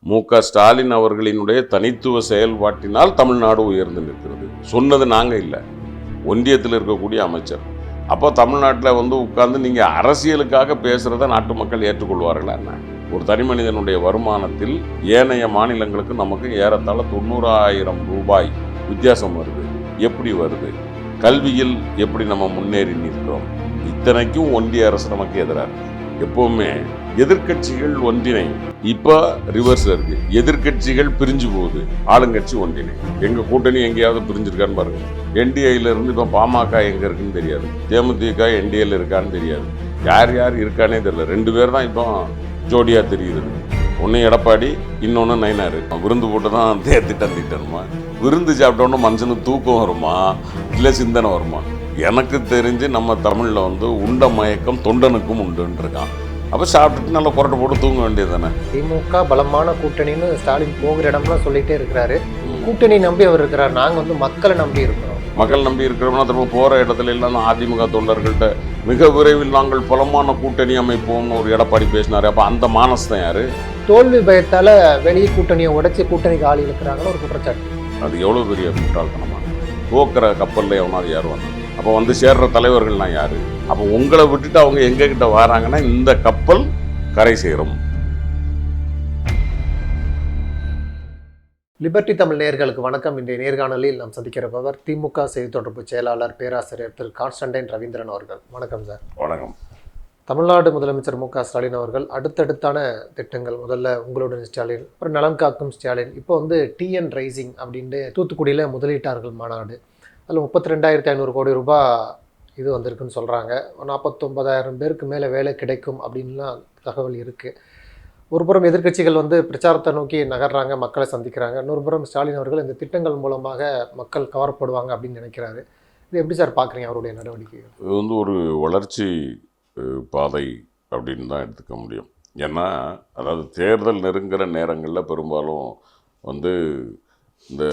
மு க. ஸ்டாலின் அவர்களினுடைய தனித்துவ செயல்பாட்டினால் தமிழ்நாடு உயர்ந்து நிற்கிறது. சொன்னது நாங்கள் இல்லை. ஒன்றியத்தில் இருக்கக்கூடிய அமைச்சர். அப்போ தமிழ்நாட்டில் வந்து உட்கார்ந்து நீங்கள் அரசியலுக்காக பேசுகிறத நாட்டு மக்கள் ஏற்றுக்கொள்வார்களா என்ன? ஒரு தனி மனிதனுடைய வருமானத்தில் ஏனைய மாநிலங்களுக்கு நமக்கு ஏறத்தாழ தொண்ணூறாயிரம் ரூபாய் வித்தியாசம் வருது. எப்படி வருது? கல்வியில் எப்படி நம்ம முன்னேறி நிற்கிறோம்? இத்தனைக்கும் ஒன்றிய அரசு நமக்கு எதிராக எப்போவுமே எதிர்க்கட்சிகள் ஒன்றிணை இப்போ ரிவர்ஸ் இருக்கு. எதிர்க்கட்சிகள் பிரிஞ்சு போகுது. ஆளுங்கட்சி ஒன்றிணை எங்க கூட்டணி எங்கேயாவது பிரிஞ்சிருக்கான்னு பாருங்க. என்டிஏல இருந்து இப்போ பாமக எங்க இருக்குன்னு தெரியாது. தேமுதிக என்டிஏல இருக்கான்னு தெரியாது. யார் யார் இருக்கானே தெரியல. ரெண்டு பேர் தான் இப்போ ஜோடியா தெரியுது. ஒன்று எடப்பாடி இன்னொன்று நைனாரு விருந்து போட்டு தான் தே திட்டம் திட்டணுமா? விருந்து சாப்பிட்டோன்னு மனுஷனுக்கு தூக்கம் வருமா? இல்லை சிந்தனை வருமா? எனக்கு தெரிஞ்சு நம்ம தமிழில் வந்து உண்ட மயக்கம் தொண்டனுக்கும் உண்டுன்றிருக்கான். அப்போ சாப்பிட்டுட்டு நல்லா புரட்டை போட்டு தூங்க வேண்டியது தானே திமுக பலமான கூட்டணின்னு ஸ்டாலின் போகிற இடம்லாம் சொல்லிட்டே இருக்கிறாரு. கூட்டணி நம்பி அவர் இருக்கிறார். நாங்க வந்து மக்களை நம்பி இருக்கிறோம். மக்கள் நம்பி இருக்கிறோம்னா திரும்ப போகிற இடத்துல எல்லாம் அதிமுக தொண்டர்கள்ட்ட மிக விரைவில் நாங்கள் பலமான கூட்டணி அமைப்போம்னு ஒரு எடப்பாடி பேசினாரு. அப்போ அந்த மானஸ் தான் யாரு? தோல்வி பயத்தால வெளியே கூட்டணியை உடைச்சு கூட்டணிக்கு ஆள் இழுக்கிறாங்கன்னு ஒரு குற்றச்சாட்டு. அது எவ்வளோ பெரிய முட்டாள்தனமா போக்குற கப்பலில் எவனாவது யார் வந்தான் அப்போ வந்து சேர்ற தலைவர்கள்லாம் யாரு? அப்போ உங்களை விட்டுட்டு அவங்க எங்க கிட்ட வராங்கன்னா இந்த கப்பல் கரை சேரும். லிபர்டி தமிழ் நேயர்களுக்கு வணக்கம். இன்றைய நேர்காணலில் நாம் சந்திக்கிறவர் திமுக செய்தி தொடர்பு செயலாளர் பேராசிரியர் திரு கான்ஸ்டன்டைன் ரவீந்திரன் அவர்கள். வணக்கம் சார். வணக்கம். தமிழ்நாடு முதலமைச்சர் மு க ஸ்டாலின் அவர்கள் அடுத்தடுத்தான திட்டங்கள். முதல்ல உங்களுடன் ஸ்டாலின் அப்புறம் நலம் காக்கும் ஸ்டாலின். இப்போ வந்து டிஎன் ரைசிங் அப்படின்ட்டு தூத்துக்குடியில் முதலீட்டாளர்கள் மாநாடு. அதில் முப்பத்தி ரெண்டாயிரத்தி ஐநூறு கோடி ரூபாய் இது வந்திருக்குன்னு சொல்கிறாங்க நாற்பத்தொம்பதாயிரம் பேருக்கு மேலே வேலை கிடைக்கும் அப்படின்லாம் தகவல் இருக்குது ஒரு புறம் எதிர்க்கட்சிகள் வந்து பிரச்சாரத்தை நோக்கி நகர்றாங்க மக்களை சந்திக்கிறாங்க. இன்னொருபுறம் ஸ்டாலின் அவர்கள் இந்த திட்டங்கள் மூலமாக மக்கள் கவரப்படுவாங்க அப்படின்னு நினைக்கிறாரு. இது எப்படி சார் பார்க்குறீங்க அவருடைய நடவடிக்கைகள்? இது வந்து ஒரு வளர்ச்சி பாதை அப்படின்னு தான் எடுத்துக்க முடியும். ஏன்னா அதாவது தேர்தல் நெருங்குற நேரங்களில் பெரும்பாலும் வந்து இந்த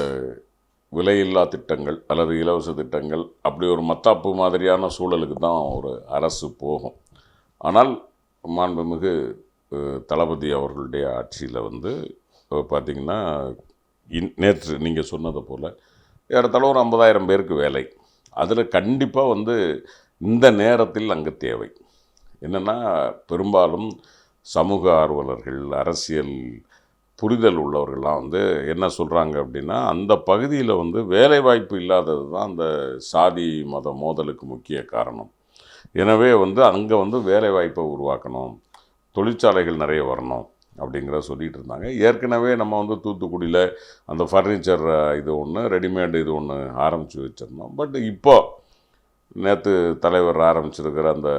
விலையில்லா திட்டங்கள் அல்லது இலவச திட்டங்கள் அப்படி ஒரு மத்தாப்பு மாதிரியான சூழலுக்கு தான் ஒரு அரசு போகும். ஆனால் மாண்புமிகு தளபதி அவர்களுடைய ஆட்சியில் வந்து பார்த்திங்கன்னா இன் நேற்று நீங்கள் சொன்னதை போல் ஏறத்தாழ ஒரு ஐம்பதாயிரம் பேருக்கு வேலை. அதில் கண்டிப்பாக வந்து இந்த நேரத்தில் அங்கே தேவை. என்னென்னா பெரும்பாலும் சமூக ஆர்வலர்கள் அரசியல் புரிதல் உள்ளவர்கள்லாம் வந்து என்ன சொல்கிறாங்க அப்படின்னா அந்த பகுதியில் வந்து வேலைவாய்ப்பு இல்லாதது தான் அந்த சாதி மத மோதலுக்கு முக்கிய காரணம். எனவே வந்து அங்கே வந்து வேலைவாய்ப்பை உருவாக்கணும் தொழிற்சாலைகள் நிறைய வரணும் அப்படிங்கிற சொல்லிகிட்டு இருந்தாங்க. ஏற்கனவே நம்ம வந்து தூத்துக்குடியில் அந்த ஃபர்னிச்சர் இது ஒன்று ரெடிமேடு இது ஒன்று ஆரம்பித்து வச்சுருந்தோம். பட் இப்போ நேற்று தலைவர் ஆரம்பிச்சிருக்கிற அந்த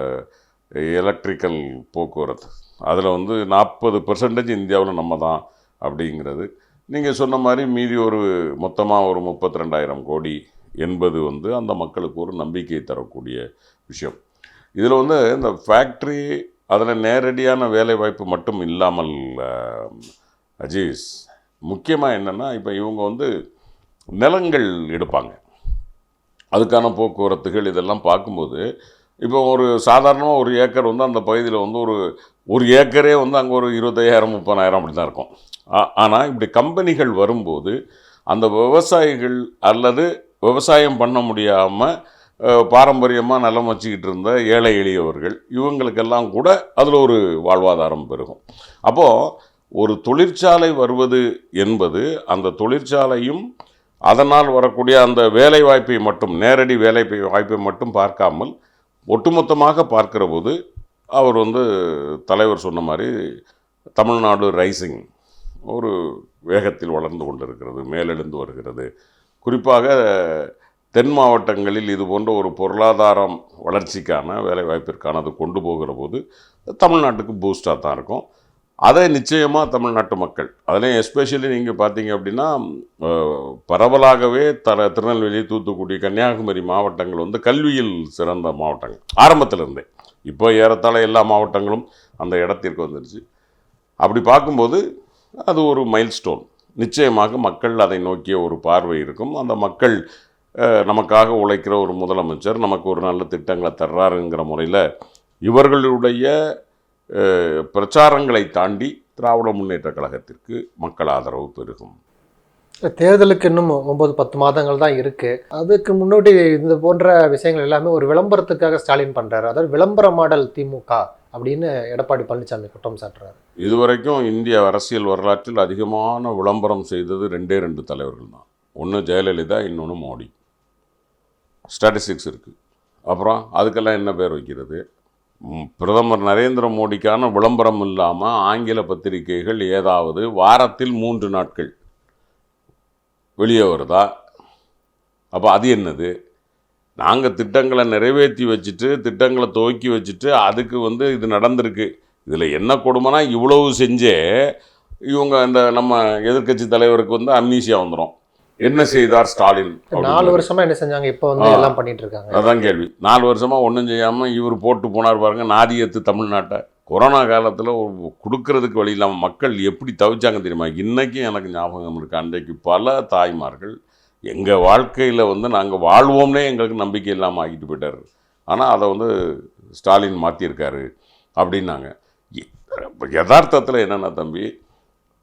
எலக்ட்ரிக்கல் போக்குவரத்து அதில் வந்து நாற்பது பெர்சன்டேஜ் இந்தியாவில் நம்ம தான் அப்படிங்கிறது. நீங்கள் சொன்ன மாதிரி மீதி ஒரு மொத்தமாக ஒரு முப்பத்தி ரெண்டாயிரம் கோடி என்பது வந்து அந்த மக்களுக்கு ஒரு நம்பிக்கை தரக்கூடிய விஷயம். இதில் வந்து இந்த ஃபேக்ட்ரி அதில் நேரடியான வேலைவாய்ப்பு மட்டும் இல்லாமல் அஜீஸ் முக்கியமாக என்னென்னா இப்போ இவங்க வந்து நிலங்கள் எடுப்பாங்க. அதுக்கான போக்குவரத்துகள் இதெல்லாம் பார்க்கும்போது இப்போ ஒரு சாதாரணமாக ஒரு ஏக்கர் வந்து அந்த பகுதியில் வந்து ஒரு ஒரு ஏக்கரே வந்து அங்கே ஒரு இருபத்தையாயிரம் முப்பதாயிரம் அப்படி தான் இருக்கும். ஆனால் இப்படி கம்பெனிகள் வரும்போது அந்த விவசாயிகள் அல்லது விவசாயம் பண்ண முடியாமல் பாரம்பரியமாக நலம் வச்சுக்கிட்டு இருந்த ஏழை எளியவர்கள் இவங்களுக்கெல்லாம் கூட அதில் ஒரு வாழ்வாதாரம் பெருகும். அப்போது ஒரு தொழிற்சாலை வருவது என்பது அந்த தொழிற்சாலையும் அதனால் வரக்கூடிய அந்த வேலை வாய்ப்பை மட்டும் நேரடி வேலை வாய்ப்பை மட்டும் பார்க்காமல் ஒட்டுமொத்தமாக பார்க்கிற போது அவர் வந்து தலைவர் சொன்ன மாதிரி தமிழ்நாடு ரைசிங். ஒரு வேகத்தில் வளர்ந்து கொண்டிருக்கிறது மேலெழுந்து வருகிறது. குறிப்பாக தென் மாவட்டங்களில் இது போன்ற ஒரு பொருளாதாரம் வளர்ச்சிக்கான வேலைவாய்ப்பிற்கானது கொண்டு போகிற போது தமிழ்நாட்டுக்கு பூஸ்டாக தான் இருக்கும். அதை நிச்சயமாக தமிழ்நாட்டு மக்கள் அதிலையும் எஸ்பெஷலி நீங்கள் பார்த்தீங்க அப்படின்னா பரவலாகவே தர திருநெல்வேலி தூத்துக்குடி கன்னியாகுமரி மாவட்டங்கள் வந்து கல்வியில் சிறந்த மாவட்டங்கள் ஆரம்பத்திலிருந்தே. இப்போ ஏறத்தாழ எல்லா மாவட்டங்களும் அந்த இடத்திற்கு வந்துருச்சு. அப்படி பார்க்கும்போது அது ஒரு மைல்ஸ்டோன் நிச்சயமாக மக்கள் அதை நோக்கிய ஒரு பார்வை இருக்கும். அந்த மக்கள் நமக்காக உழைக்கிற ஒரு முதலமைச்சர் நமக்கு ஒரு நல்ல திட்டங்களை தர்றாருங்கிற முறையில் இவர்களுடைய பிரச்சாரங்களை தாண்டி திராவிட முன்னேற்ற கழகத்திற்கு மக்கள் ஆதரவு பெருகும். தேர்தலுக்கு இன்னும் ஒன்பது பத்து மாதங்கள் தான் இருக்குது அதுக்கு முன்னாடி இந்த போன்ற விஷயங்கள் எல்லாமே ஒரு விளம்பரத்துக்காக ஸ்டாலின் பண்ணுறாரு அதாவது விளம்பர மாடல் திமுக அப்படின்னு எடப்பாடி பழனிசாமி குற்றம் சாட்டுறாரு. இதுவரைக்கும் இந்திய அரசியல் வரலாற்றில் அதிகமான விளம்பரம் செய்தது ரெண்டே ரெண்டு தலைவர்கள் தான். ஒன்று ஜெயலலிதா இன்னொன்று மோடி. ஸ்டாட்டிஸ்டிக்ஸ் இருக்குது அப்புறம் அதுக்கெல்லாம் என்ன பேர் வைக்கிறது? பிரதமர் நரேந்திர மோடிக்கான விளம்பரம் இல்லாமல் ஆங்கில பத்திரிகைகள் ஏதாவது வாரத்தில் மூன்று நாட்கள் வெளியே வருதா? அப்போ அது என்னது? நாங்கள் திட்டங்களை நிறைவேற்றி வச்சுட்டு திட்டங்களை துவக்கி வச்சுட்டு அதுக்கு வந்து இது நடந்திருக்கு. இதில் என்ன கொடுமைனா இவ்வளவு செஞ்சே இவங்க இந்த நம்ம எதிர்க்கட்சி தலைவருக்கு வந்து அம்னீசியா வந்துடும் என்ன செய்தார் ஸ்டாலின் நாலு. வருஷமா என்ன செஞ்சாங்க? இப்போ வந்து. எல்லாம் பண்ணிட்டு இருக்காங்க அதான் கேள்வி. நாலு வருஷமா ஒன்றும் செய்யாமல் இவர் போட்டு போனார் பாருங்க நாதியத்து தமிழ்நாட்டை. கொரோனா காலத்தில் கொடுக்கறதுக்கு வழி இல்லாமல் மக்கள் எப்படி தவிச்சாங்க தெரியுமா? இன்றைக்கும் எனக்கு ஞாபகம் இருக்கு. அன்றைக்கு பல தாய்மார்கள் எங்கள் வாழ்க்கையில் வந்து நாங்கள் வாழ்வோம்னே எங்களுக்கு நம்பிக்கை இல்லாமல் ஆக்கிட்டு போயிட்டார். ஆனால் அதை வந்து ஸ்டாலின் மாற்றியிருக்காரு அப்படின்னாங்க. யதார்த்தத்தில் என்னென்ன தம்பி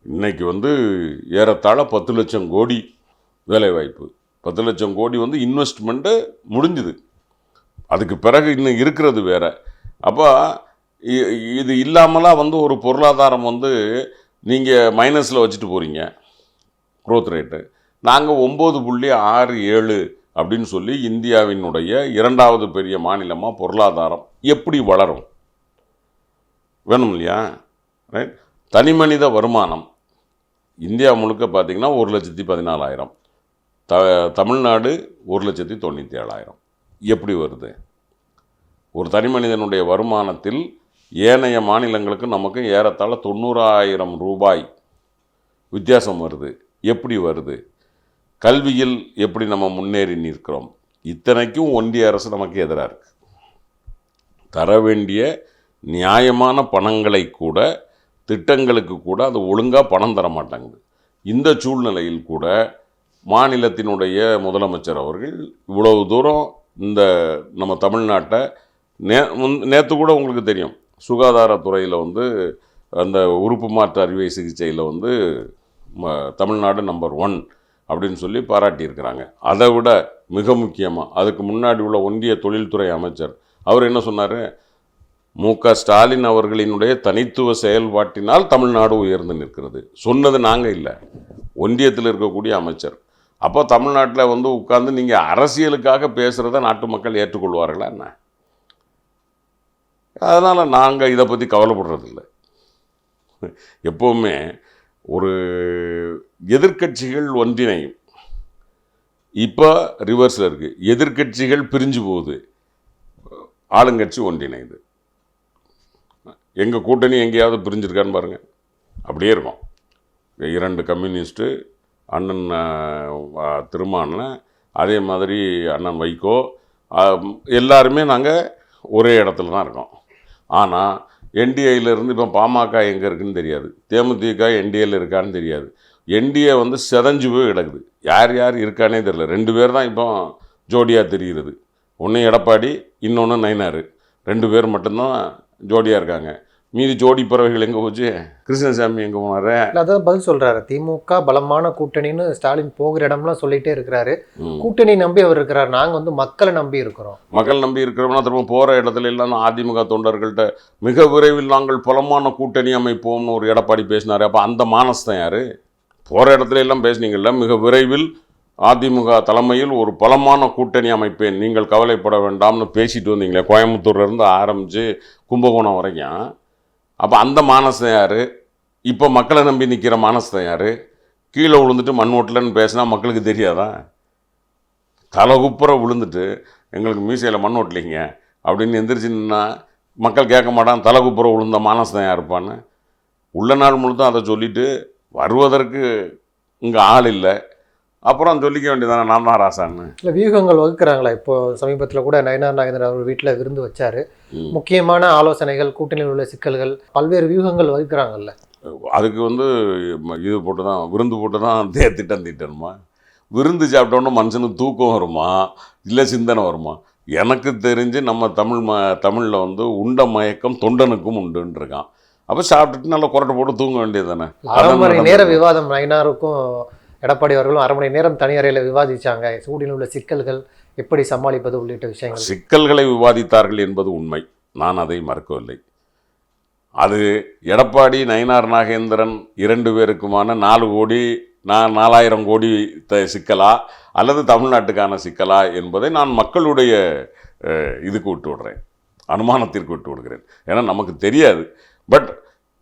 இன்றைக்கி வந்து ஏறத்தாழ பத்து லட்சம் கோடி வேலைவாய்ப்பு. பத்து லட்சம் கோடி வந்து இன்வெஸ்ட்மெண்ட்டு முடிஞ்சுது. அதுக்கு பிறகு இன்னும் இருக்கிறது வேறு. அப்போ இது இல்லாமலாம் வந்து ஒரு பொருளாதாரம் வந்து நீங்கள் மைனஸில் வச்சுட்டு போகிறீங்க க்ரோத் ரேட்டு நாங்கள் ஒம்பது புள்ளி ஆறு ஏழு அப்படின்னு சொல்லி இந்தியாவினுடைய இரண்டாவது பெரிய மாநிலமாக பொருளாதாரம் எப்படி வளரும்? வேணும் இல்லையா? ரைட் தனிமனித வருமானம் இந்தியா முழுக்க பார்த்தீங்கன்னா ஒரு லட்சத்தி பதினாலாயிரம். த தமிழ்நாடு ஒரு லட்சத்தி தொண்ணூற்றி ஏழாயிரம் எப்படி வருது? ஒரு தனி மனிதனுடைய வருமானத்தில் ஏனைய மாநிலங்களுக்கு நமக்கு ஏறத்தாழ தொண்ணூறாயிரம் ரூபாய் வித்தியாசம் வருது. எப்படி வருது? கல்வியில் எப்படி நம்ம முன்னேறி நிற்கிறோம்? இத்தனைக்கும் ஒன்றிய அரசு நமக்கு எதிராக இருக்குது தர வேண்டிய நியாயமான பணங்களை கூட திட்டங்களுக்கு கூட அது ஒழுங்காக பணம் தர மாட்டாங்குது இந்த சூழ்நிலையில் கூட மாநிலத்தினுடைய முதலமைச்சர் அவர்கள் இவ்வளவு தூரம் இந்த நம்ம தமிழ்நாட்டை நே நேற்று கூட உங்களுக்கு தெரியும். சுகாதாரத்துறையில் வந்து அந்த உறுப்பு மாற்று அறுவை சிகிச்சையில் வந்து ம- தமிழ்நாடு நம்பர் ஒன் அப்படின்னு சொல்லி பாராட்டியிருக்கிறாங்க. அதை விட மிக முக்கியமாக அதுக்கு முன்னாடி உள்ள ஒன்றிய தொழில்துறை அமைச்சர் அவர் என்ன சொன்னார்? மு க ஸ்டாலின் அவர்களினுடைய தனித்துவ செயல்பாட்டினால் தமிழ்நாடு உயர்ந்து நிற்கிறது. சொன்னது நாங்கள் இல்லை. ஒன்றியத்தில் இருக்கக்கூடிய அமைச்சர். அப்போ தமிழ்நாட்டில் வந்து உட்கார்ந்து நீங்கள் அரசியலுக்காக பேசுகிறத நாட்டு மக்கள் ஏற்றுக்கொள்வார்களா என்ன? அதனால் நாங்கள் இதை பற்றி கவலைப்படுறதில்ல. எப்போவுமே ஒரு எதிர்க்கட்சிகள் ஒன்றிணையும். இப்போ ரிவர்ஸில் இருக்குது எதிர்க்கட்சிகள் பிரிஞ்சு போகுது. ஆளுங்கட்சி ஒன்றிணையுது. எங்கள் கூட்டணி எங்கேயாவது பிரிஞ்சிருக்கான்னு பாருங்கள் அப்படியே இருக்கும். இரண்டு கம்யூனிஸ்ட்டு அண்ணன் அஹ், அதே மாதிரி அண்ணன் வைகோ எல்லாருமே நாங்கள் ஒரே இடத்துல தான் இருக்கோம். ஆனால் என்டிஏலேருந்து இப்போ பாமக எங்கே இருக்குன்னு தெரியாது. தேமுதிக என்டிஏல இருக்கான்னு தெரியாது. என்டிஏ வந்து செதஞ்சு போய் கிடக்குது. யார் யார் இருக்கானே தெரியல. ரெண்டு பேர் தான் இப்போ ஜோடியாக தெரிகிறது. ஒன்று எடப்பாடி இன்னொன்று நயினார். ரெண்டு பேர் மட்டும்தான் ஜோடியாக இருக்காங்க. மீதி ஜோடி பறவைகள் எங்கே போச்சு? கிருஷ்ணசாமி எங்கே போனார்? அதான் பதில் சொல்றாரு. திமுக பலமான கூட்டணின்னு ஸ்டாலின் போகிற இடம்லாம் சொல்லிட்டே இருக்கிறாரு. கூட்டணி நம்பி அவர் இருக்கிறார். நாங்க வந்து மக்களை நம்பி இருக்கிறோம். மக்கள் நம்பி இருக்கிறவனா திரும்ப போகிற இடத்துல எல்லாம் அதிமுக தொண்டர்கள்ட்ட மிக விரைவில் நாங்கள் பலமான கூட்டணி அமைப்போம்னு ஒரு எடப்பாடி பேசினார். அப்போ அந்த மானஸ் தான் யார்? போகிற இடத்துல எல்லாம் பேசுனீங்கல்ல மிக விரைவில் அதிமுக தலைமையில் ஒரு பலமான கூட்டணி அமைப்பேன். நீங்கள் கவலைப்பட வேண்டாம்னு பேசிட்டு வந்தீங்களே கோயம்புத்தூர்லேருந்து ஆரம்பித்து கும்பகோணம் வரைக்கும். அப்போ அந்த மானசம் யார்? இப்போ மக்களை நம்பி நிற்கிற மானசம் யார்? கீழே விழுந்துட்டு மண் ஓட்டலன்னு பேசினா மக்களுக்கு தெரியாதா? தலைகுப்புற விழுந்துட்டு எங்களுக்கு மியூசியில் மண் ஓட்டலைங்க அப்படின்னு எந்திரிச்சுன்னா மக்கள் கேட்க மாட்டான் தலகுப்புற விழுந்த மானசம் யார் இருப்பான்னு உள்ள நாள் முழுதும் அதை சொல்லிவிட்டு வருவதற்கு இங்கே ஆள் இல்லை. அப்புறம் சொல்லிக்க வேண்டியதானே நான் தான் ராசான்னு. இல்ல வியூகங்கள் வகுக்கிறாங்களா? இப்போ சமீபத்துல கூட நயனார் நாகேந்திரன் அவர் வீட்டுல விருந்து வச்சாரு. முக்கியமான ஆலோசனைகள் கூட்டணியில் உள்ள சிக்கல்கள் பல்வேறு வியூகங்கள் வகுக்கிறாங்கல்ல. அதுக்கு வந்து இது போட்டு தான் விருந்து போட்டு தான் தே திட்டம் திட்டணுமா? விருந்து சாப்பிட்டோன்னே மனுஷனுக்கு தூக்கம் வருமா? இல்லை சிந்தனை வருமா? எனக்கு தெரிஞ்சு நம்ம தமிழ் ம தமிழில் வந்து உண்ட மயக்கம் தொண்டனுக்கும் உண்டுன்னு இருக்கான் அப்போ சாப்பிட்டுட்டு நல்லா குரட்டை போட்டு தூங்க வேண்டியது தானே அரை மணி நேர விவாதம் நயினாருக்கும் எடப்பாடி அவர்களும் அரை மணி நேரம் தனி அறையில் விவாதிச்சாங்க. சூடியில் உள்ள சிக்கல்கள் எப்படி சமாளிப்பது உள்ளிட்ட விஷயங்கள். சிக்கல்களை விவாதித்தார்கள் என்பது உண்மை. நான் அதை மறக்கவில்லை. அது எடப்பாடி நயினார் நாகேந்திரன் இரண்டு பேருக்குமான நாலு கோடி நான் நாலாயிரம் கோடி த சிக்கலா அல்லது தமிழ்நாட்டுக்கான சிக்கலா என்பதை நான் மக்களுடைய இதுக்கு விட்டு விடுறேன். அனுமானத்திற்கு விட்டு விடுகிறேன். ஏன்னா நமக்கு தெரியாது. பட்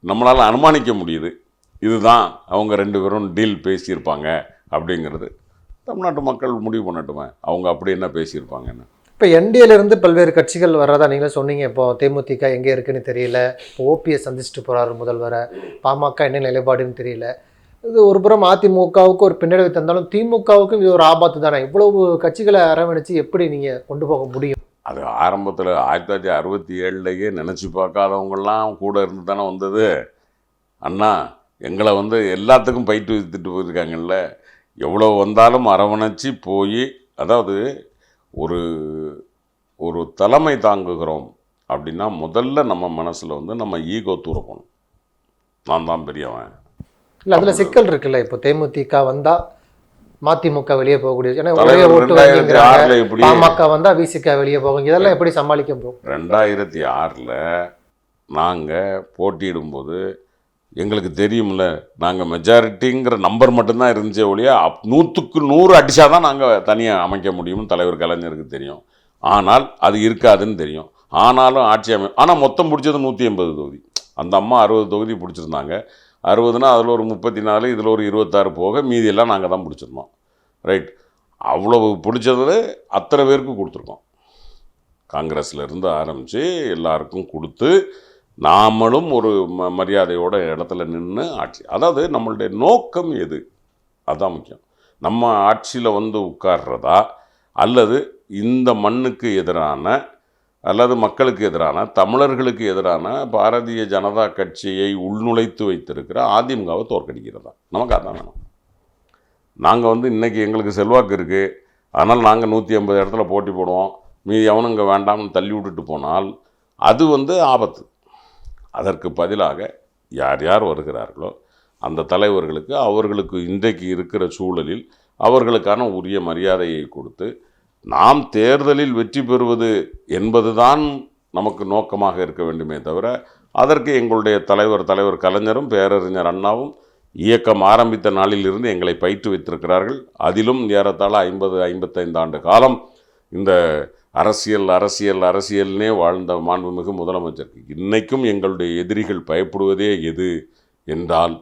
நம்மளால் அனுமானிக்க முடியுது இதுதான் அவங்க ரெண்டு பேரும் டீல் பேசியிருப்பாங்க அப்படிங்கிறது. தமிழ்நாட்டு மக்கள் முடிவு பண்ணட்டுமே அவங்க அப்படி என்ன பேசியிருப்பாங்கன்னு. இப்போ என்டிஏலேருந்து பல்வேறு கட்சிகள் வர்றதா நீங்களே சொன்னீங்க இப்போ தேமுதிக எங்கே இருக்குன்னு தெரியல இப்போ ஓபிஎஸ் சந்திச்சுட்டு போகிறாரு முதல்வரை பாமக என்ன நிலைப்பாடுன்னு தெரியல. இது ஒரு புறம் அதிமுகவுக்கு ஒரு பின்னடைவு தந்தாலும் திமுகவுக்கும் இது ஒரு ஆபத்து தானே இவ்வளவு கட்சிகளை அரவணைச்சு எப்படி நீங்கள் கொண்டு போக முடியும்? அது ஆரம்பத்தில் ஆயிரத்தி தொள்ளாயிரத்தி அறுபத்தி ஏழுலேயே நினச்சி பார்க்காதவங்கெல்லாம் கூட இருந்து தானே வந்தது. அண்ணா எங்களை வந்து எல்லாத்துக்கும் பயிற்று வித்துட்டு போயிருக்காங்கல்ல. எவ்வளோ வந்தாலும் அரவணைச்சி போய் அதாவது ஒரு ஒரு தலைமை தாங்குகிறோம் அப்படின்னா முதல்ல நம்ம மனசில் வந்து நம்ம ஈகோ தூரப்பணும். நான் தான் பெரியவன். இல்லை அதில் சிக்கல் இருக்குல்ல இப்போ தேமுதிக வந்தால் மதிமுக வெளியே போகக்கூடிய ஏன்னா ஒரே ஓட்டு வங்கிங்கிறாங்க பாமக வந்தா விசிக வெளியே போகும். இதெல்லாம் எப்படி சமாளிக்க போகும் ரெண்டாயிரத்தி ஆறில் நாங்கள் போட்டியிடும்போது எங்களுக்கு தெரியும்ல நாங்கள் மெஜாரிட்டிங்கிற நம்பர் மட்டும்தான் இருந்துச்சே ஒழிய அப் நூற்றுக்கு நூறு அடித்தா தான் நாங்கள் தனியாக அமைக்க முடியும்னு தலைவர் கலைஞருக்கு தெரியும். ஆனால் அது இருக்காதுன்னு தெரியும். ஆனாலும் ஆட்சி அமை ஆனால் மொத்தம் பிடிச்சது நூற்றி எண்பது தொகுதி. அந்த அம்மா அறுபது தொகுதி பிடிச்சிருந்தாங்க. அறுபதுனா அதில் ஒரு முப்பத்தி நாலு இதில் ஒரு இருபத்தாறு போக மீதியெல்லாம் நாங்கள் தான் பிடிச்சிருந்தோம். ரைட் அவ்வளவு பிடிச்சதில் அத்தனை பேருக்கு கொடுத்துருக்கோம். காங்கிரஸ்ல இருந்து ஆரம்பித்து எல்லாருக்கும் கொடுத்து நாமளும் ஒரு ம மரியாதையோட இடத்துல நின்று ஆட்சி. அதாவது நம்மளுடைய நோக்கம் எது? அதுதான் முக்கியம். நம்ம ஆட்சியில் வந்து உட்கார்றதா? அல்லது இந்த மண்ணுக்கு எதிரான அல்லது மக்களுக்கு எதிரான தமிழர்களுக்கு எதிரான பாரதிய ஜனதா கட்சியை உள்நுழைத்து வைத்திருக்கிற அதிமுகவை தோற்கடிக்கிறதா? நமக்கு அதான் வேணும். நாங்கள் வந்து இன்றைக்கி எங்களுக்கு செல்வாக்கு இருக்குது அதனால் நாங்கள் நூற்றி ஐம்பது இடத்துல போட்டி போடுவோம். மீதி அவனுங்க வேண்டாம்னு தள்ளி விட்டுட்டு போனால் அது வந்து ஆபத்து. அதற்கு பதிலாக யார் யார் வருகிறார்களோ அந்த தலைவர்களுக்கு அவர்களுக்கு இன்றைக்கு இருக்கிற சூழலில் அவர்களுக்கான உரிய மரியாதையை கொடுத்து நாம் தேர்தலில் வெற்றி பெறுவது என்பதுதான் நமக்கு நோக்கமாக இருக்க வேண்டுமே தவிர அதற்கு எங்களுடைய தலைவர் தலைவர் கலைஞரும் பேரறிஞர் அண்ணாவும் இயக்கம் ஆரம்பித்த நாளிலிருந்து எங்களை பயிற்று வைத்திருக்கிறார்கள். அதிலும் ஏறத்தாழ ஐம்பது ஐம்பத்தைந்து ஆண்டு காலம் இந்த அரசியல் அரசியல் அரசியல்னே வாழ்ந்த மாண்புமிகு முதலமைச்சர். இன்னைக்கும் எங்களுடைய எதிரிகள் பயப்படுவதே எது என்றால்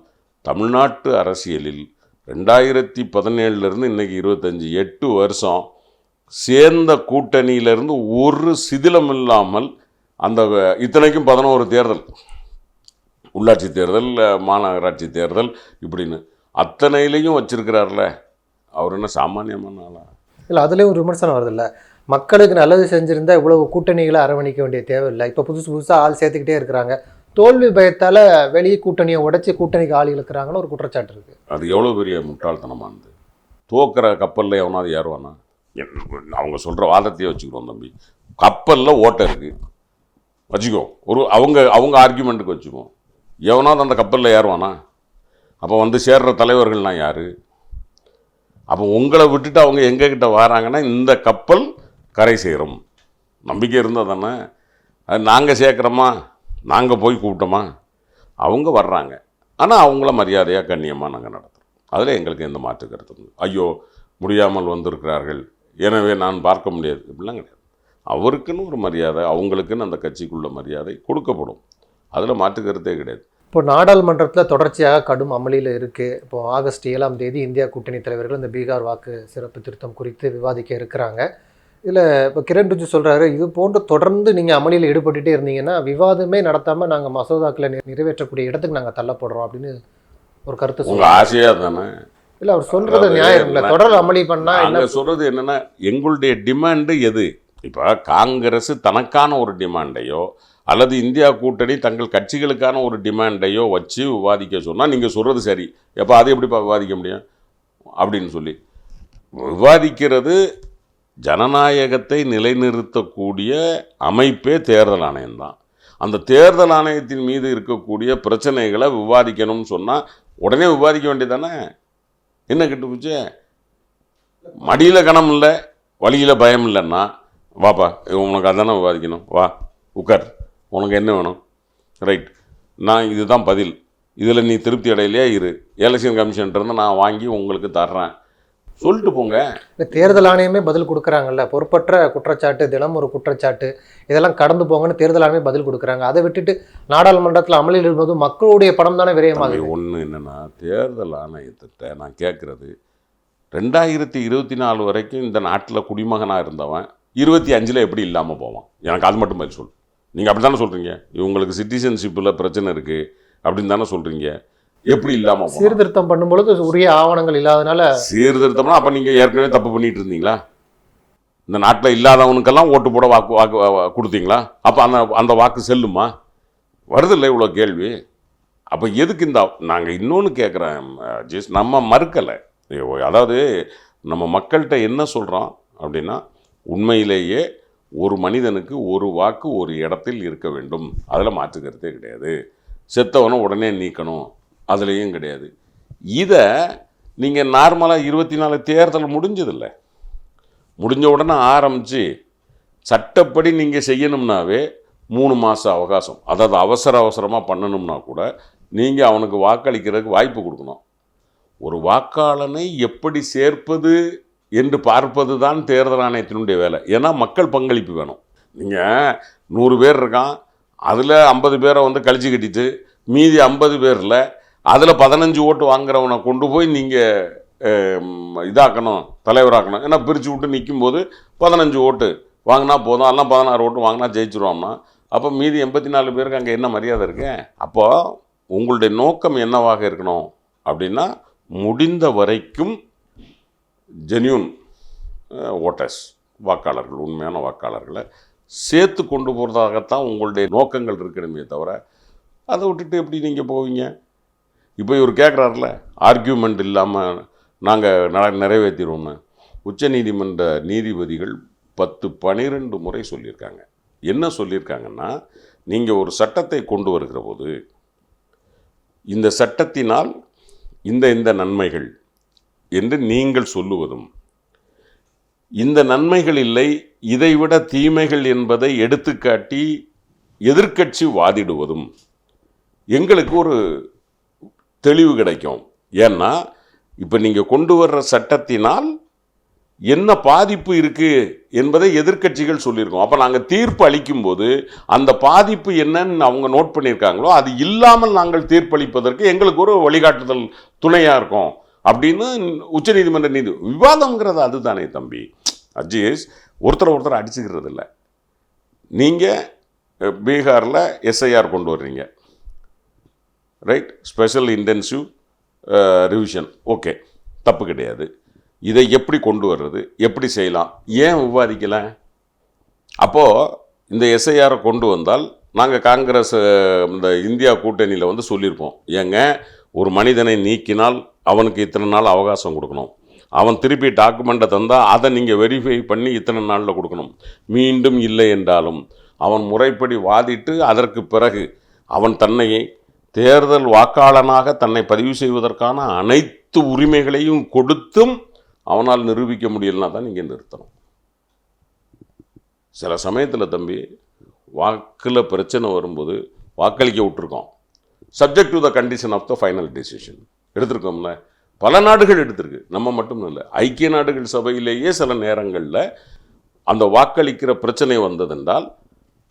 தமிழ்நாட்டு அரசியலில் ரெண்டாயிரத்தி பதினேழுலேருந்து இன்னைக்கு இருபத்தஞ்சி எட்டு வருஷம் சேர்ந்த கூட்டணியிலிருந்து ஒரு சிதிலம் இல்லாமல் அந்த இத்தனைக்கும் பதினோரு தேர்தல். உள்ளாட்சி தேர்தல் மாநகராட்சி தேர்தல் இப்படின்னு. அத்தனையிலையும் வச்சிருக்கிறார்ல. அவர் என்ன சாமானியமான ஆளா? இல்ல அதுலயும் ஒரு விமர்சனம் வருது இல்ல மக்களுக்கு நல்லது செஞ்சிருந்தா இவ்வளவு கூட்டணிகளை அரவணைக்க வேண்டிய தேவையில்லை. இப்போ புதுசு புதுசா ஆள் சேர்த்துக்கிட்டே இருக்கிறாங்க. தோல்வி பயத்தால வெளியே கூட்டணியை உடைச்சு கூட்டணிக்கு ஆள் இழுக்கிறாங்கன்னு ஒரு குற்றச்சாட்டு இருக்கு. அது எவ்வளோ பெரிய முட்டாள்தனமானது தோக்கிற கப்பலில் எவனாவது ஏறுவானா? அவங்க சொல்கிற வாதத்தையே வச்சுக்கிறோம் தம்பி. கப்பலில் ஓட்டை இருக்குது வச்சுக்கோ. ஒரு அவங்க அவங்க ஆர்கியூமெண்ட்டுக்கு வச்சுக்குவோம் எவனாவது அந்த கப்பலில் ஏறுவானா? அப்போ வந்து சேர்ற தலைவர்கள்லாம் யார்? அப்போ உங்களை விட்டுட்டு அவங்க எங்ககிட்ட வராங்கன்னா இந்த கப்பல் கரை சேரும். நம்பிக்கை இருந்தால் தானே. அது நாங்கள் சேர்க்குறோமா? நாங்கள் போய் கூப்பிட்டோமா? அவங்க வர்றாங்க. ஆனால் அவங்கள மரியாதையாக கண்ணியமாக நாங்கள் நடத்துகிறோம் அதில் எங்களுக்கு எந்த மாற்று கருத்து ஐயோ முடியாமல் வந்திருக்கிறார்கள். எனவே நான் பார்க்க முடியாது. இப்படிலாம் கிடையாது. அவருக்குன்னு ஒரு மரியாதை அவங்களுக்குன்னு அந்த கட்சிக்குள்ள மரியாதை கொடுக்கப்படும். அதில் மாற்று கருத்தே கிடையாது. இப்போ நாடாளுமன்றத்துல தொடர்ச்சியாக கடும் அமளியில் இருக்கு. இப்போ ஆகஸ்ட் ஏழாம் தேதி இந்தியா கூட்டணி தலைவர்கள் இந்த பீகார் வாக்கு சிறப்பு திருத்தம் குறித்து விவாதிக்க இருக்கிறாங்க. இதுல இப்போ கிரண் ரிஜிஜு சொல்றாரு இது போன்று தொடர்ந்து நீங்க அமளியில் ஈடுபட்டுட்டே இருந்தீங்கன்னா விவாதமே நடத்தாம நாங்க மசோதாக்களை நிறைவேற்றக்கூடிய இடத்துக்கு நாங்க தள்ளப்படுறோம் அப்படின்னு ஒரு கருத்து உங்கள் ஆசையாக தானே? இல்ல அவர் சொல்றது நியாயம் இல்ல தொடர் அமளி பண்ணா என்ன நாங்கள் சொல்கிறது என்னென்னா எங்களுடைய டிமாண்டு எது? இப்போ காங்கிரஸ் தனக்கான ஒரு டிமாண்டையோ அல்லது இந்தியா கூட்டணி தங்கள் கட்சிகளுக்கான ஒரு டிமாண்டையோ வச்சு விவாதிக்க சொன்னால் நீங்கள் சொல்கிறது சரி. எப்போ அதை எப்படிப்பா விவாதிக்க முடியும்? அப்படின்னு சொல்லி. விவாதிக்கிறது ஜனநாயகத்தை நிலைநிறுத்தக்கூடிய அமைப்பே தேர்தல் ஆணையம்தான். அந்த தேர்தல் ஆணையத்தின் மீது இருக்கக்கூடிய பிரச்சனைகளை விவாதிக்கணும்னு சொன்னால் உடனே விவாதிக்க வேண்டியதானே என்ன கெட்டு போச்சு மடியில் கணம் இல்லை வழியில் பயம் இல்லைன்னா வாப்பா உனக்கு அதானே விவாதிக்கணும். வா உட்கார் உனக்கு என்ன வேணும்? ரைட். நான் இதுதான் பதில். இதில் நீ திருப்தி அடையிலையே? இரு. எலெக்ஷன் கமிஷன்ட்டு நான் வாங்கி உங்களுக்கு தர்றேன். சொல்லிட்டு போங்க. இந்த தேர்தல் ஆணையமே பதில் கொடுக்குறாங்கல்ல. பொறுப்பற்ற குற்றச்சாட்டு தினம் ஒரு குற்றச்சாட்டு இதெல்லாம் கடந்து போங்கன்னு தேர்தல் ஆணையமே பதில் கொடுக்குறாங்க. அதை விட்டுட்டு நாடாளுமன்றத்தில் அமலில் இருந்தது மக்களுடைய பணம் தானே விரயமாகுது ஒன்று என்னென்னா தேர்தல் ஆணையத்திட்ட நான் கேட்குறது ரெண்டாயிரத்தி இருபத்தி நாலு வரைக்கும் இந்த நாட்டில் குடிமகனாக இருந்தவன் இருபத்தி அஞ்சில் எப்படி இல்லாமல் போவான்? எனக்கு அது மட்டும் பதில் சொல் நீங்கள் அப்படி தானே சொல்கிறீங்க இவங்களுக்கு சிட்டிசன்ஷிப்பில் பிரச்சனை இருக்குது அப்படின்னு தானே சொல்கிறீங்க எப்படி இல்லாமல் போவான் சீர்திருத்தம் பண்ணும்பொழுது உரிய ஆவணங்கள் இல்லாதனால சீர்திருத்தம்னா அப்போ நீங்கள் ஏற்கனவே தப்பு பண்ணிட்டு இருந்தீங்களா? இந்த நாட்டில் இல்லாதவனுக்கெல்லாம் ஓட்டு போட வாக்கு வாக்கு கொடுத்தீங்களா? அப்போ அந்த அந்த வாக்கு செல்லுமா? வருதில்ல இவ்வளோ கேள்வி. அப்போ எதுக்கு இந்த நாங்கள் இன்னொன்று கேட்குறேன் ஜெஸ் நம்ம மறுக்கலை. அதாவது நம்ம மக்கள்கிட்ட என்ன சொல்கிறோம் அப்படின்னா உண்மையிலேயே ஒரு மனிதனுக்கு ஒரு வாக்கு ஒரு இடத்தில் இருக்க வேண்டும். அதில் மாற்றுக்கிறதே கிடையாது. செத்தவனை உடனே நீக்கணும். அதுலேயும் கிடையாது. இதை நீங்கள் நார்மலாக இருபத்தி நாலு தேர்தல் முடிஞ்சதில்ல. முடிஞ்ச உடனே ஆரம்பித்து சட்டப்படி நீங்கள் செய்யணும்னாவே மூணு மாதம் அவகாசம். அதாவது அவசர அவசரமாக பண்ணணும்னா கூட நீங்கள் அவனுக்கு வாக்களிக்கிறதுக்கு வாய்ப்பு கொடுக்கணும். ஒரு வாக்காளனை எப்படி சேர்ப்பது என்று பார்ப்பது தான் தேர்தல் ஆணையத்தினுடைய வேலை. ஏன்னா மக்கள் பங்களிப்பு வேணும். நீங்கள் நூறு பேர் இருக்கான் அதில் ஐம்பது பேரை வந்து கழிச்சு கட்டிட்டு மீதி ஐம்பது பேரில் அதில் பதினஞ்சு ஓட்டு வாங்குறவனை கொண்டு போய் நீங்கள் இதாக்கணும் தலைவராக்கணும். ஏன்னா பிரித்து விட்டு நிற்கும்போது பதினஞ்சு ஓட்டு வாங்கினா போதும். அதெல்லாம் பதினாறு ஓட்டு வாங்கினா ஜெயிச்சிருவோம்னா. அப்போ மீதி எண்பத்தி நாலு பேருக்கு அங்கே என்ன மரியாதை இருக்கு? அப்போது உங்களுடைய நோக்கம் என்னவாக இருக்கணும்? அப்படின்னா முடிந்த வரைக்கும் ஜென்யூன் ஓட்டர்ஸ் வாக்காளர்கள் உண்மையான வாக்காளர்களை சேர்த்து கொண்டு போகிறதாகத்தான் உங்களுடைய நோக்கங்கள் இருக்கணுமே தவிர அதை விட்டுட்டு எப்படி நீங்கள் போவீங்க? இப்போ இவர் கேட்குறாருல ஆர்கியூமெண்ட் இல்லாமல் நாங்கள் ந நிறைவேற்றிடுவோம்னு உச்சநீதிமன்ற நீதிபதிகள் பத்து பனிரெண்டு முறை சொல்லியிருக்காங்க. என்ன சொல்லியிருக்காங்கன்னா நீங்கள் ஒரு சட்டத்தை கொண்டு வருகிற போது இந்த சட்டத்தினால் இந்த இந்த நன்மைகள் என்று நீங்கள் சொல்லுவதும் இந்த நன்மைகள் இல்லை இதைவிட தீமைகள் என்பதை எடுத்துக்காட்டி எதிர்க்கட்சி வாதிடுவதும். எங்களுக்கு ஒரு தெளிவு கிடைக்கும். ஏன்னா இப்போ நீங்கள் கொண்டு வர்ற சட்டத்தினால் என்ன பாதிப்பு இருக்குது என்பதை எதிர்க்கட்சிகள் சொல்லியிருக்கோம். அப்போ நாங்கள் தீர்ப்பு அளிக்கும்போது அந்த பாதிப்பு என்னன்னு அவங்க நோட் பண்ணியிருக்காங்களோ அது இல்லாமல் நாங்கள் தீர்ப்பளிப்பதற்கு எங்களுக்கு ஒரு வழிகாட்டுதல் துணையாக இருக்கும் அப்படின்னு உச்சநீதிமன்ற நீதி விவாதம்ங்கிறது அதுதானே தம்பி. அஜீஸ் ஒருத்தரை ஒருத்தர் அடிச்சுக்கிறது இல்லை நீங்கள் பீகாரில் எஸ்ஐஆர் கொண்டு வர்றீங்க. Right special intensive revision okay தப்பு கிடையாது. இதை எப்படி கொண்டு வர்றது? எப்படி செய்யலாம்? ஏன் விவாதிக்கலை? அப்போது இந்த எஸ்ஐஆரை கொண்டு வந்தால் நாங்கள் காங்கிரஸ் இந்த இந்தியா கூட்டணியில் வந்து சொல்லியிருப்போம் ஏங்க ஒரு மனிதனை நீக்கினால் அவனுக்கு இத்தனை நாள் அவகாசம் கொடுக்கணும். அவன் திருப்பி டாக்குமெண்ட்டை தந்தால் அதை நீங்கள் வெரிஃபை பண்ணி இத்தனை நாளில் கொடுக்கணும். மீண்டும் இல்லை என்றாலும் அவன் முறைப்படி வாதிட்டு அதற்கு பிறகு அவன் தன்னை தேர்தல் வாக்காளனாக தன்னை பதிவு செய்வதற்கான அனைத்து உரிமைகளையும் கொடுத்தும் அவனால் நிரூபிக்க முடியலனா தான் நீங்கள் நிறுத்தணும். சில சமயத்தில் தம்பி வாக்கில் பிரச்சனை வரும்போது வாக்களிக்க விட்டுருக்கோம். Subject to the condition of the final decision எடுத்திருக்கோம்ல? பல நாடுகள் எடுத்திருக்கு. நம்ம மட்டும் இல்லை. ஐக்கிய நாடுகள் சபையிலேயே சில நேரங்களில் அந்த வாக்களிக்கிற பிரச்சனை வந்ததென்றால்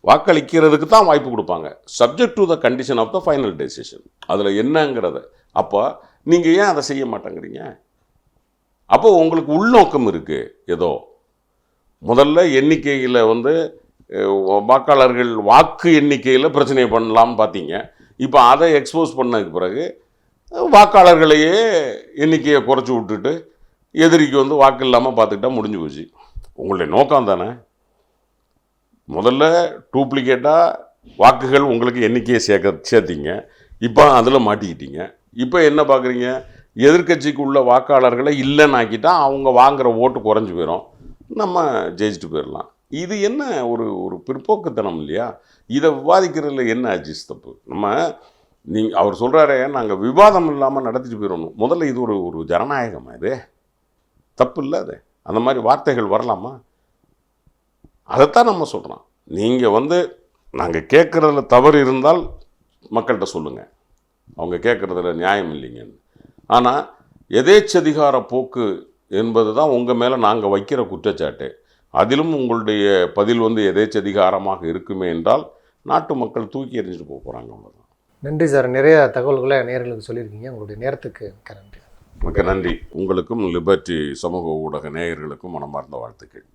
வாக்களிக்கிறதுக்கு தான் வாய்ப்பு கொடுப்பாங்க. Subject to the condition of the final decision அதில் என்னங்கிறத. அப்போ நீங்கள் ஏன் அதை செய்ய மாட்டேங்கிறீங்க? அப்போ உங்களுக்கு உள்நோக்கம் இருக்குது ஏதோ. முதல்ல எண்ணிக்கையில் வந்து வாக்காளர்கள் வாக்கு எண்ணிக்கையில் பிரச்சனையை பண்ணலாம்னு பார்த்தீங்க. இப்போ அதை எக்ஸ்போஸ் பண்ணதுக்கு பிறகு வாக்காளர்களையே எண்ணிக்கையை குறைச்சி விட்டுட்டு எதிரிக்கு வந்து வாக்கு இல்லாமல் பார்த்துக்கிட்டா முடிஞ்சு போச்சு. உங்களுடைய நோக்கம் தானே? முதல்ல டூப்ளிகேட்டாக வாக்குகள் உங்களுக்கு எண்ணிக்கையை சேர்க்க சேர்த்தீங்க. இப்போ அதில் மாட்டிக்கிட்டீங்க. இப்போ என்ன பார்க்குறீங்க எதிர்க்கட்சிக்கு உள்ள வாக்காளர்களை இல்லைன்னு ஆக்கிட்டா அவங்க வாங்குகிற ஓட்டு குறைஞ்சி போயிடும் நம்ம ஜெயிச்சுட்டு போயிடலாம் இது என்ன ஒரு ஒரு பிற்போக்குத்தனம் இல்லையா? இதை விவாதிக்கிறதுல என்ன அஜிஸ் தப்பு? நம்ம நீங்கள் அவர் சொல்கிறாரே நாங்கள் விவாதம் இல்லாமல் நடத்திட்டு போயிடணும் முதல்ல இது ஒரு ஒரு ஜனநாயகமா இது? தப்பு இல்லை அது. அந்த மாதிரி வார்த்தைகள் வரலாமா? அதைத்தான் நம்ம சொல்கிறோம் நீங்கள் வந்து நாங்கள் கேட்குறதுல தவறு இருந்தால் மக்கள்கிட்ட சொல்லுங்கள் அவங்க கேட்குறதுல நியாயம் இல்லைங்கன்னு. ஆனால் எதேச்சதிகார போக்கு என்பது தான் உங்கள் மேலே நாங்கள் வைக்கிற குற்றச்சாட்டு. அதிலும் உங்களுடைய பதில் வந்து எதேச்சதிகாரமாக இருக்குமே என்றால் நாட்டு மக்கள் தூக்கி எறிஞ்சிட்டு போக போகிறாங்க அவ்வளோதான் நன்றி சார். நிறைய தகவல்களை நேயர்களுக்கு சொல்லியிருக்கீங்க. உங்களுடைய நேரத்துக்கு மிக்க நன்றி. மிக்க நன்றி. உங்களுக்கும் லிபர்ட்டி சமூக ஊடக நேயர்களுக்கும் மனமார்ந்த வாழ்த்துக்கள்.